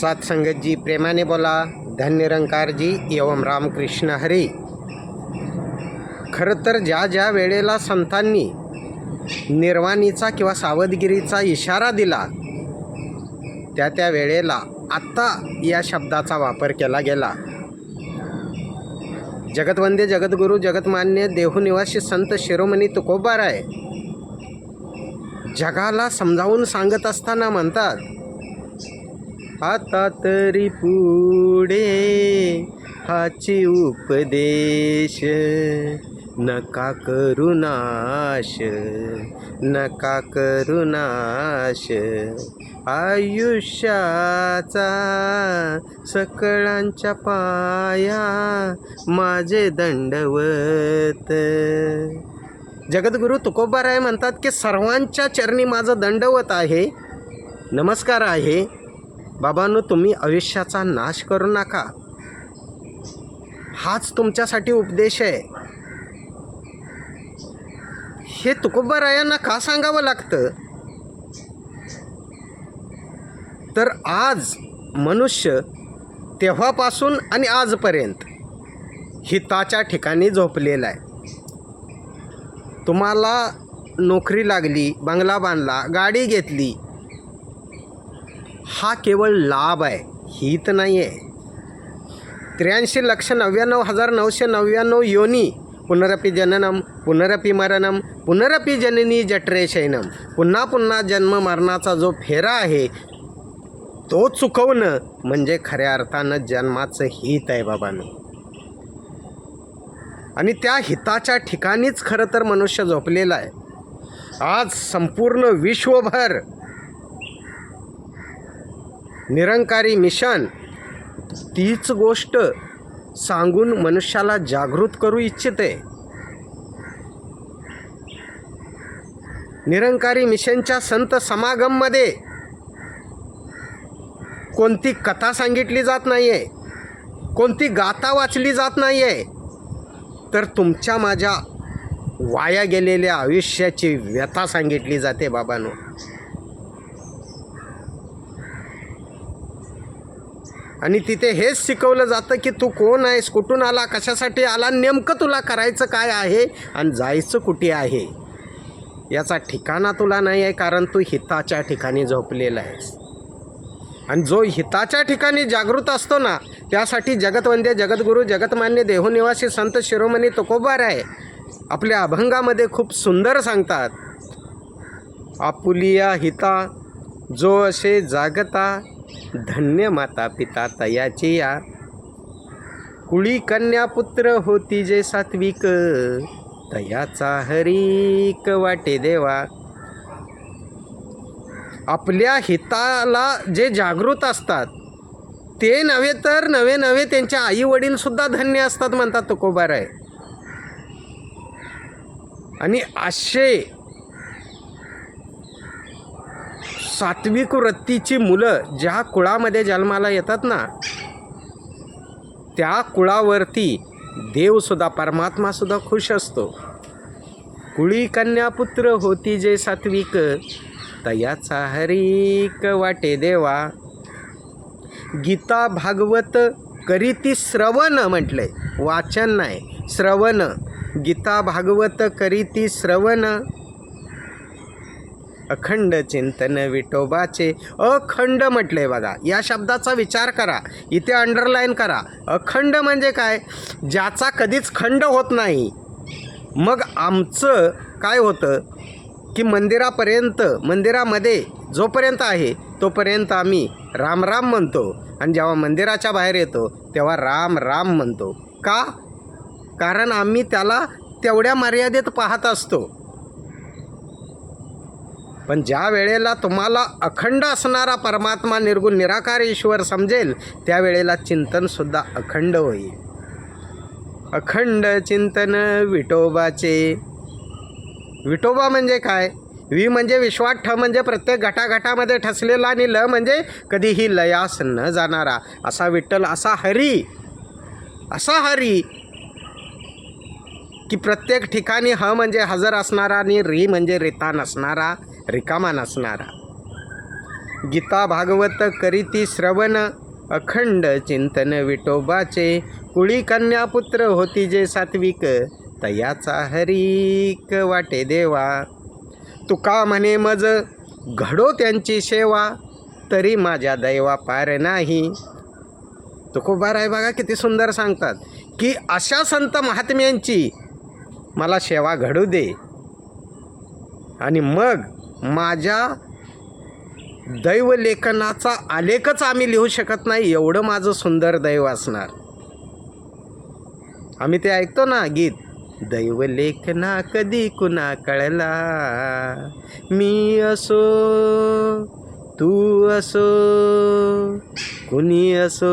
सत्संगतजी प्रेमाने बोला धन्यरंकारजी एवम रामकृष्ण हरी. खरं तर ज्या ज्या वेळेला संतांनी निर्वाणीचा किंवा सावधगिरीचा इशारा दिला त्या त्या वेळेला आत्ता या शब्दाचा वापर केला गेला. जगतवंदे जगद्गुरू जगतमान्य देहूनिवासी संत शिरोमणी तुकोबार आहे जगाला समजावून सांगत असताना म्हणतात आता तरी पुढे हाची उपदेश. नका करू नाश नका करू नाश. आयुष्याचा सकळांच्या पाया माझे दंडवत. जगद्गुरू तुकोबाराय म्हणतात की सर्वांच्या चरणी माझं दंडवत आहे. नमस्कार आहे. बाबांनो तुम्ही आयुष्याचा नाश करू नका. हाच तुमच्यासाठी उपदेश आहे. हे तुकोबारायांना का सांगावं लागतं? तर आज मनुष्य तेव्हापासून आणि आजपर्यंत हिताच्या ठिकाणी झोपलेला आहे. तुम्हाला नोकरी लागली बंगला बांधला गाडी घेतली हा केवळ लाभ आहे हित नाही आहे त्र्याऐंशी लक्ष नव्याण्णव हजार नऊशे नव्याण्णव योनी पुनरपी जननम पुनरपी मरणम पुनरपी जननी जठरे शैनम पुन्हा पुन्हा जन्म मरणाचा जो फेरा आहे तो चुकवणं म्हणजे खऱ्या अर्थानं जन्माचं हित आहे बाबांनो. आणि त्या हिताच्या ठिकाणीच खरं तर मनुष्य झोपलेला आहे. आज संपूर्ण विश्वभर निरंकारी मिशन. तीच गोष्ट सांगून मनुष्याला जागृत करू इच्छिते. निरंकारी मिशनच्या संत समागममध्ये कोणती कथा सांगितली जात नाही आहे कोणती गाथा वाचली जात नाही आहे तर तुमच्या माझ्या वाया गेलेल्या आयुष्याची व्यथा सांगितली जाते बाबांनो. आणि तिथे हेच शिकवलं जातं की तू कोण आहेस कुठून आला कशासाठी आला नेमकं तुला करायचं काय आहे आणि जायचं कुठे आहे? याचा ठिकाणा तुला नाही आहे कारण तू हिताच्या ठिकाणी झोपलेला आहेस. आणि जो हिताच्या ठिकाणी जागृत असतो ना त्यासाठी जगतवंदे जगद्गुरू जगतमान्य देहोनिवासी संत शिरोमणी तुकोबार आहे. आपल्या अभंगामध्ये खूप सुंदर सांगतात आपुलिया हिता जो असे जागता धन्य माता पिता तयाचे या. कुळी कन्या पुत्र होती जे सात्विक. तयाचा हरीक वाटे देवा. आपल्या हिताला जे जागृत असतात ते नव्हे तर नवे नवे त्यांच्या आई वडीलसुद्धा धन्य असतात म्हणतात तुकोबार आहे आणि असे सात्विक वृत्तीची मुलं ज्या कुळामध्ये जन्माला येतात ना त्या कुळावरती देवसुद्धा परमात्मासुद्धा खुश असतो. कुळी कन्यापुत्र होती जे सात्विक तयाचा हरीक वाटे देवा. गीता भागवत करीती श्रवण म्हटलंय वाचन नाही श्रवण. गीता भागवत करीती श्रवण. अखंड चिंतन विठोबाचे अखंड म्हटले बघा. या शब्दाचा विचार करा. इथे अंडरलाईन करा. अखंड म्हणजे काय? ज्याचा कधीच खंड होत नाही. मग आमचं काय होतं? की मंदिरापर्यंत मंदिरामध्ये जोपर्यंत आहे तोपर्यंत आम्ही राम राम म्हणतो. आणि जेव्हा मंदिराच्या बाहेर येतो तेव्हा राम राम म्हणतो. का? कारण आम्ही त्याला तेवढ्या मर्यादेत पाहत असतो. पण ज्या वेळेला तुम्हाला अखंड असणारा परमात्मा निर्गुण निराकार ईश्वर समजेल त्यावेळेला चिंतनसुद्धा अखंड होईल. अखंड चिंतन विठोबाचे विठोबा म्हणजे काय? वि म्हणजे विश्वात ठ म्हणजे प्रत्येक घटाघटामध्ये ठसलेला आणि ल म्हणजे कधीही लयास न जाणारा. असा विठ्ठल असा हरी असा हरी की प्रत्येक ठिकाणी ह म्हणजे हजर असणारा आणि री म्हणजे रिता नसणारा रिकामा नसणारा. गीता भागवत करीती श्रवण अखंड चिंतन विटोबाचे कुळी कन्यापुत्र होती जे सात्विक तयाचा हरीक वाटे देवा. तुका म्हणे मज घडो त्यांची सेवा तरी माझ्या दैवा पार नाही. तुकोबार आहे बघा किती सुंदर सांगतात की अशा संत महात्म्यांची मला सेवा घडू दे. आणि मग माझ्या दैवलेखनाचा आलेखच आम्ही लिहू शकत नाही एवढं माझं सुंदर दैव असणार. आम्ही ते ऐकतो ना गीत दैवलेखना कधी कुणा कळला? मी असो तू असो कुणी असो.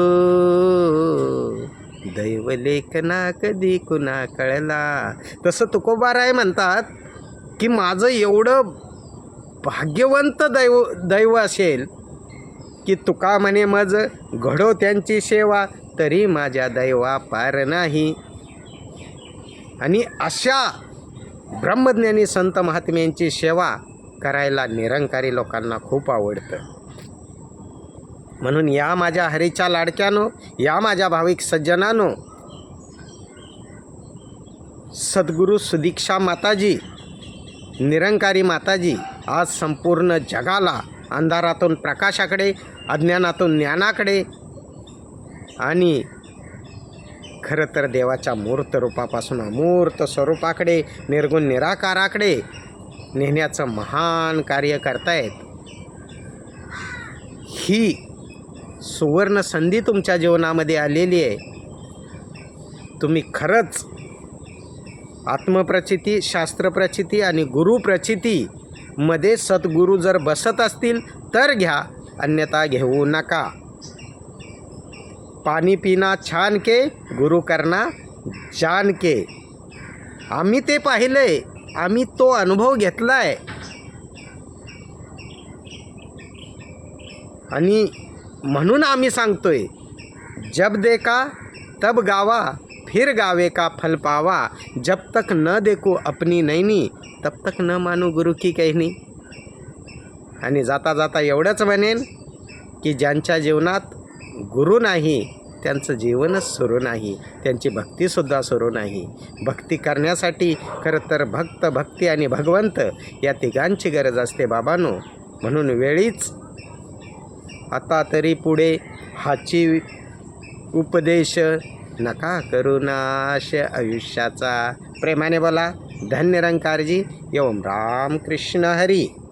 दैवलेखना कधी कुणा कळला? तसं तुकोबाराय म्हणतात की माझं एवढं भाग्यवंत दैव दैव असेल की तुका म्हणे मज घडो त्यांची सेवा तरी माझ्या दैवा पार नाही. आणि अशा ब्रह्मज्ञानी संत महात्म्यांची सेवा करायला निरंकारी लोकांना खूप आवडतं. म्हणून या माझ्या हरीच्या लाडक्यानो या माझ्या भाविक सज्जनानो सद्गुरू सुदीक्षा माताजी निरंकारी माताजी आज संपूर्ण जगाला अंधारातून प्रकाशाकडे अज्ञानातून ज्ञानाकडे आणि खरं तर देवाच्या मूर्त रूपापासून अमूर्त स्वरूपाकडे निर्गुण निराकाराकडे नेण्याचं महान कार्य करतायत. ही सुवर्ण संधी तुमच्या जीवनामध्ये आलेली आहे. तुम्ही खरंच आत्मप्रचिती शास्त्रप्रचिती आणि गुरुप्रचिती मध्ये सद्गुरू जर बसत असतील तर घ्या. अन्यथा घेऊ नका. पाणी पिना छान के गुरु करना जान के. आम्ही ते पाहिलंय. आम्ही तो अनुभव घेतलाय. आणि म्हणून आम्ही सांगतोय जब देखा तब गावा. फिर गावे का फल पावा। जब तक न देखो अपनी नैनी तब तक न मानू गुरु की कहनी। आणि जाता जाता एवढंच म्हणेन की ज्यांच्या जीवनात गुरु नाही त्यांचं जीवनच सुरू नाही त्यांची भक्तीसुद्धा सुरू नाही. भक्ती करण्यासाठी खरं तर भक्त भक्ती आणि भगवंत या तिघांची गरज असते बाबांनो. म्हणून वेळीच आता तरी पुढे हाची उपदेश नका करू नाश आयुष्याचा. प्रेमाने बोला धन्य रंकारजी एवम राम कृष्ण हरी.